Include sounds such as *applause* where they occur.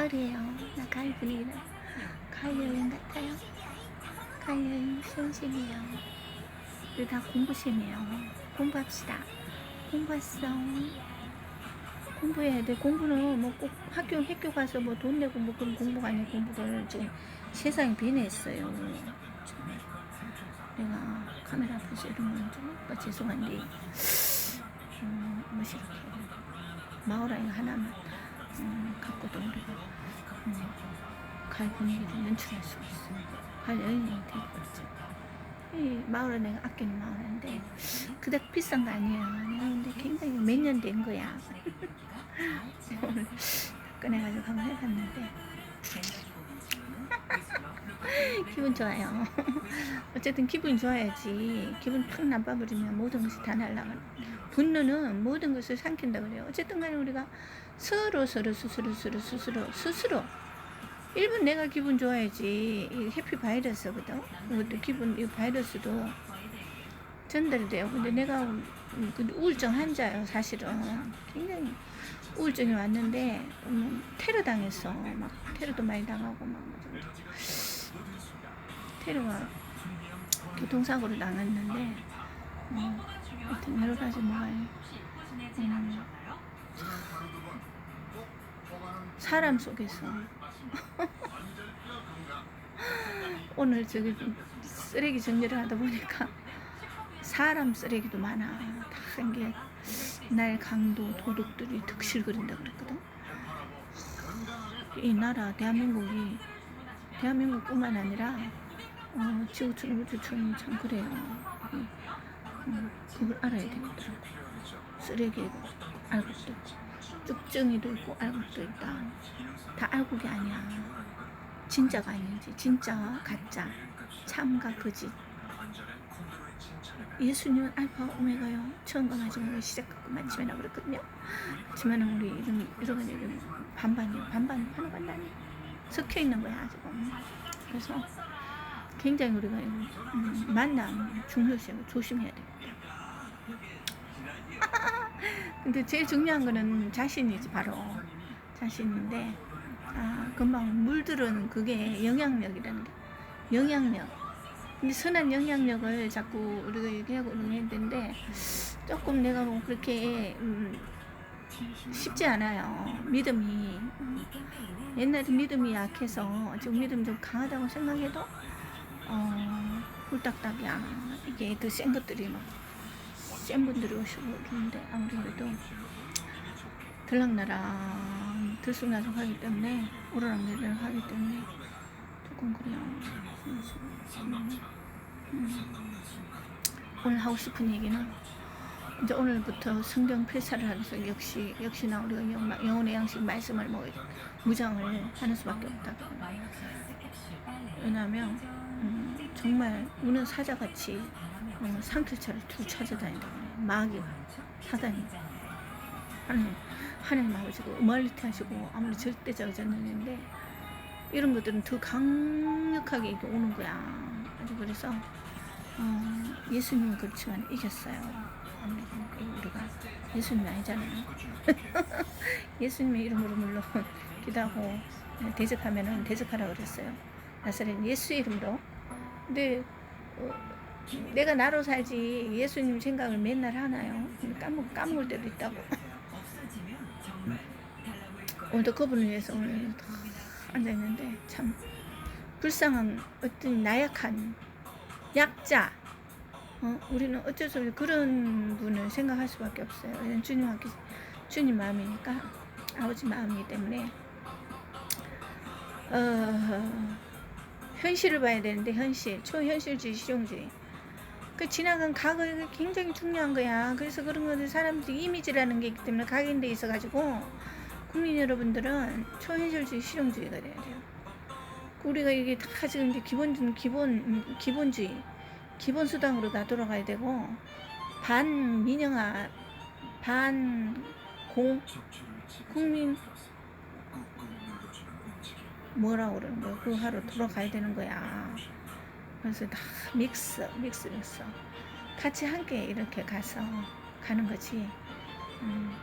가을이에요. 나 가을 분위기다. 가을 여행 같아요. 가을 여행 시원심이에요. 우리 다 공부심이에요. 공부합시다. 공부했어. 공부해야 돼. 공부는 뭐 꼭 학교, 학교 가서 뭐 돈 내고 뭐 그런 공부가 아니고 공부를 지금 세상이 변했어요. 참. 내가 카메라 앞에서 이러면 좀 어, 죄송한데, 음, 이렇게 마을 아이 하나만 음, 갖고도 우리가 음, 분위기를 연출할 수 있어. 가을 여행이 되겠지. 이 마을은 내가 아끼는 마을인데 그닥 비싼 거. 내가 근데 굉장히 몇 년 된 거야. *laughs* 꺼내가지고 한번 해봤는데 기분 좋아요. *laughs* 어쨌든 기분이 좋아야지. 기분 팍 나빠버리면 모든 것이 다 날아가는. 분노는 모든 것을 삼킨다 그래요. 어쨌든 간에 우리가 서로 서로 스스로 스스로 스스로 스스로 1분 내가 기분 좋아야지 이 해피 바이러스거든. 이것도 기분 이 바이러스도 전달이 돼요. 근데 내가 우울증 환자예요. 사실은 굉장히 우울증이 왔는데 음, 테러 당했어. 막 테러도 많이 당하고 막 테러가 교통사고를 당했는데 음, 하여튼 여러 가지 뭐가 음, 사람 속에서 *laughs* 오늘 저기 쓰레기 정리를 하다 보니까 사람 쓰레기도 많아. 다 이게 날 강도 도둑들이 득실거린다 그랬거든. 이 나라 대한민국이 대한민국뿐만 아니라 어, 지구촌 우주촌 참 그래요. 이, 음, 그걸 알아야 되겠더라고. 쓰레기도 알곡도 있고 쭉정이도 있고 알곡도 있다. 다 알곡이 아니야. 진짜가 아니지. 진짜와 가짜, 참과 거짓. 예수님은 알파 오메가요. 처음과 마지막을 시작하고 마침이라고 그랬거든요. 그렇지만 우리 이런 이런 건 이런 반반이요. 반반 하나 반반이 섞여 있는 거야 지금. 그래서 굉장히 우리가 음, 만남 중요시하고 조심해야 됩니다. *laughs* 근데 제일 중요한 거는 자신이지 바로 자신인데 아 금방 물들은 그게 영향력이라는 게 영향력. 근데 선한 영향력을 자꾸 우리가 얘기하고 있는데 조금 내가 뭐 그렇게 음, 쉽지 않아요. 믿음이 음, 옛날에 믿음이 약해서 지금 믿음 좀 강하다고 생각해도 어, 꿀딱딱이야. 이게 더 센 것들이 막 센 분들이 오시고 그러는데 아무래도 들락나락 들쑥날쑥하기 때문에 오르락내리락 하기 때문에 조금 그래요. 음, 음. 오늘 하고 싶은 얘기는 이제 오늘부터 성경 필사를 하면서 역시 역시나 우리가 영, 영혼의 양식 말씀을 뭐 무장을 하는 수밖에 없다. 왜냐하면 음, 정말 우는 사자같이 어, 상틀차를 두 찾아다닌다. 마귀가 사단이 하나님 하나님 아버지고 멀리트 하시고 아무리 절대적인 전능인데 이런 것들은 더 강력하게 이렇게 오는 거야. 아주 그래서 어, 예수님은 그렇지만 이겼어요. 우리가 예수님이 아니잖아요. *laughs* 예수님의 이름으로 물론 기도하고 대적하면은 대적하라 그랬어요. 나사렛 예수 이름으로. 근데 어, 내가 나로 살지 예수님 생각을 맨날 하나요? 까먹 까먹을 때도 있다고. 오늘도 그분을 위해서 오늘 앉아 있는데 참 불쌍한 어떤 나약한 약자. 어, 우리는 어쩔 수 없이 그런 분을 생각할 수밖에 없어요. 주님 함께 주님 마음이니까 아버지 마음이기 때문에 어, 현실을 봐야 되는데 현실 초현실주의 실용주의 그 지나간 과거가 굉장히 중요한 거야. 그래서 그런 거는 사람들이 이미지라는 게 있기 때문에 각인돼 있어 가지고 국민 여러분들은 초현실주의 실용주의가 돼야 돼요. 우리가 이게 다 지금 이제 기본 기본 기본주의 기본 수당으로 다 돌아가야 되고 반 민영화 반 공 국민 뭐라 그러는 거야. 그 하루 돌아가야 되는 거야. 그래서 다 믹스, 믹스, 믹스. 같이 함께 이렇게 가서 가는 거지. 음.